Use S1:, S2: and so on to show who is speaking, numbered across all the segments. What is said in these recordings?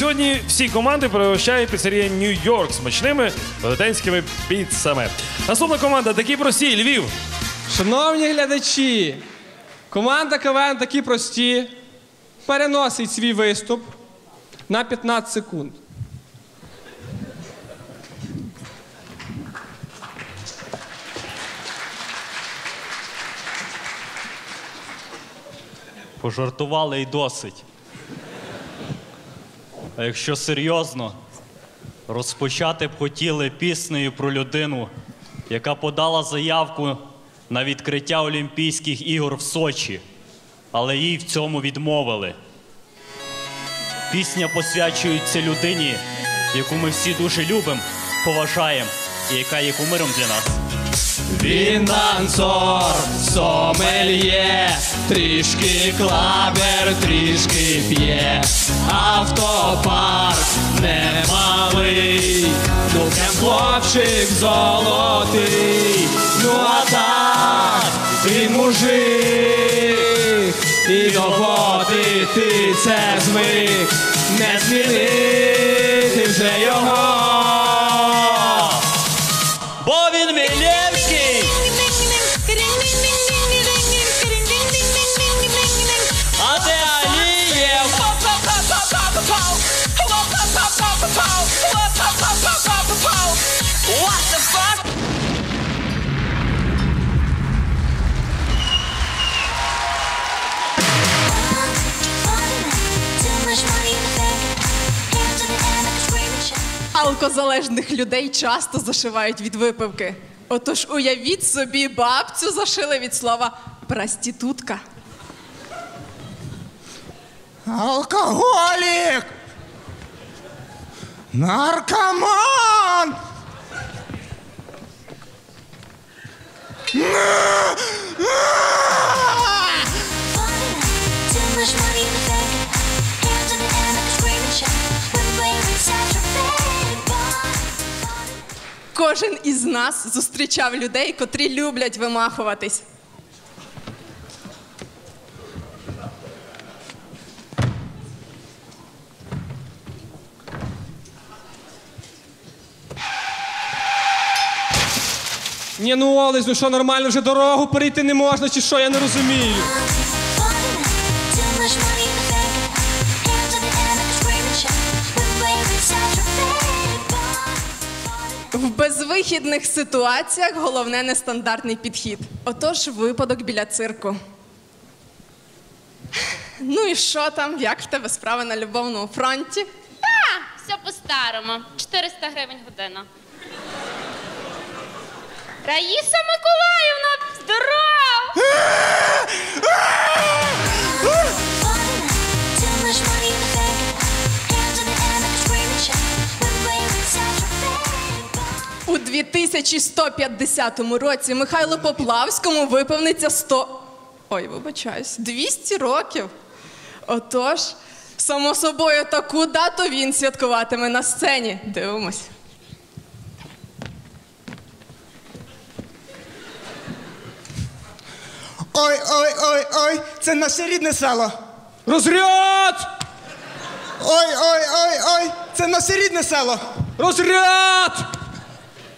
S1: Сьогодні всі команди пригощає піцерія Нью-Йорк смачними велетенськими піцами. Наступна команда такі прості Львів.
S2: Шановні глядачі, команда КВН такі прості. Переносить свій виступ на 15 секунд.
S3: Пожартували і досить. А якщо серйозно, розпочати б хотіли піснею про людину, яка подала заявку на відкриття Олімпійських ігор в Сочі, але їй в цьому відмовили. Пісня посвячується людині, яку ми всі дуже любимо, поважаємо і яка є кумиром для нас.
S2: Він танцор, сомельє, трішки клабер, трішки п'є, автопарк немалий, ну прям хлопчик золотий, ну а так, він мужик, і до води ти це звик, не змінити вже його.
S4: Алкозалежних людей часто зашивають від випивки. Отож уявіть собі, бабцю зашили від слова проститутка.
S5: Алкоголік! Наркоман!
S4: Кожен із нас зустрічав людей, котрі люблять вимахуватись.
S2: Ні, ну Олесь, ну що нормально вже дорогу перейти не можна, чи що, я не розумію.
S4: Безвихідних ситуаціях головне нестандартний підхід. Отож, випадок біля цирку. Ну і що там? Як в тебе справи на любовному фронті?
S6: Та, все по-старому. 400 гривень година. Раїса Миколаївна, здоров!
S4: 2150 році Михайлу Поплавському виповниться 100... Ой, вибачаюсь, 200 років. Отож, само собою, таку дату він святкуватиме на сцені. Дивимось.
S5: Ой, ой, ой, ой, це наше рідне село.
S2: Розряд!
S5: Ой, ой, ой, ой, це наше рідне село.
S2: Розряд!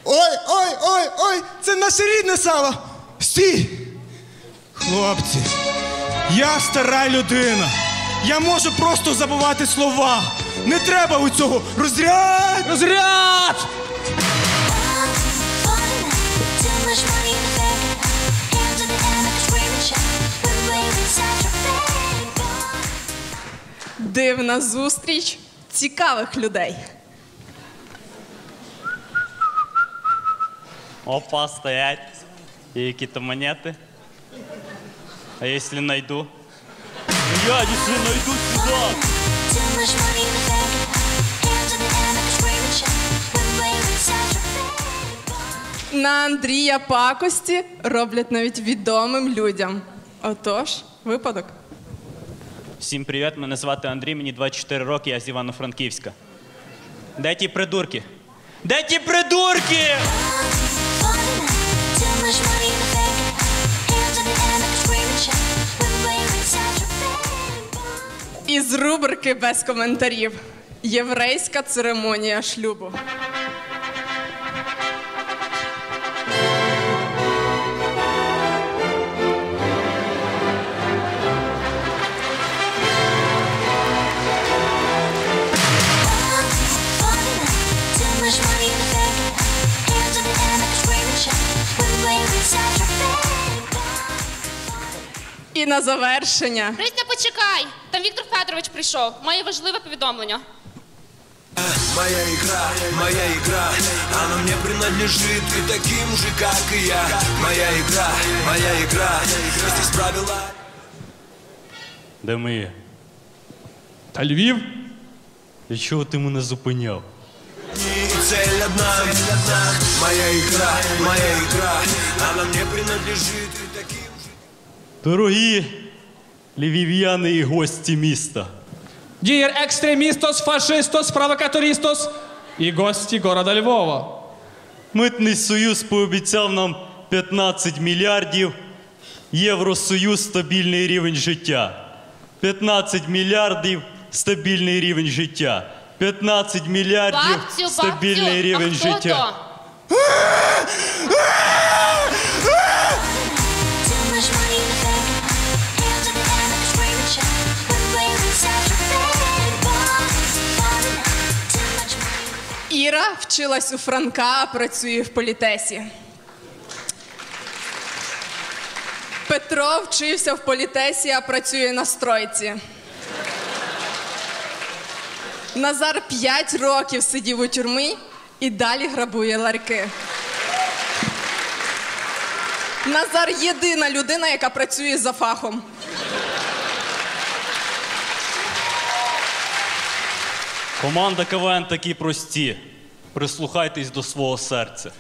S5: Ой, ой, ой, ой, це наше рідне село. Стій! Хлопці, я стара людина. Я можу просто забувати слова. Не треба у цього розряд!
S2: Розряд!
S4: Дивна зустріч цікавих людей.
S3: Опа, стоять. И какие-то монеты. А если найду? Я, если найду сюда.
S4: На Андрія пакості роблять навіть відомим людям. Отож, випадок.
S3: Всім привіт, мене звати Андрій, мені 24 роки, я з Івано-Франківська. Де ті придурки? Де ті придурки?
S4: Рубрики без коментарів. Єврейська церемонія шлюбу. І на завершення
S6: почекай! Там Віктор Федорович прийшов. Має важливе повідомлення.
S7: Моя игра, моя игра, она мне принадлежит и таким же, как и я. Моя игра, моя игра, здесь правила.
S3: Де ми є?
S2: Та Львів?
S3: Для чого ти мене зупиняв?
S7: И цель одна, одна. Моя игра, моя игра, она мне принадлежит и таким же.
S3: Дорогі львів'яни і гості міста.
S2: Дієр екстремістос, фашистос, провокаторістос і гості города Львова.
S3: Митний союз пообіцяв нам 15 мільярдів. Євросоюз стабільний рівень життя. 15 мільярдів стабільний рівень життя. 15 мільярдів
S6: Бабцю,
S3: стабільний
S6: бабцю,
S3: рівень
S6: а хто
S3: життя.
S6: то?
S4: Вчилась у Франка, працює в політесі. Петро вчився в політесі, а працює на стройці. Назар 5 років сидів у тюрмі і далі грабує ларьки. Назар єдина людина, яка працює за фахом.
S3: Команда КВН такі прості. Прислухайтесь до свого серця.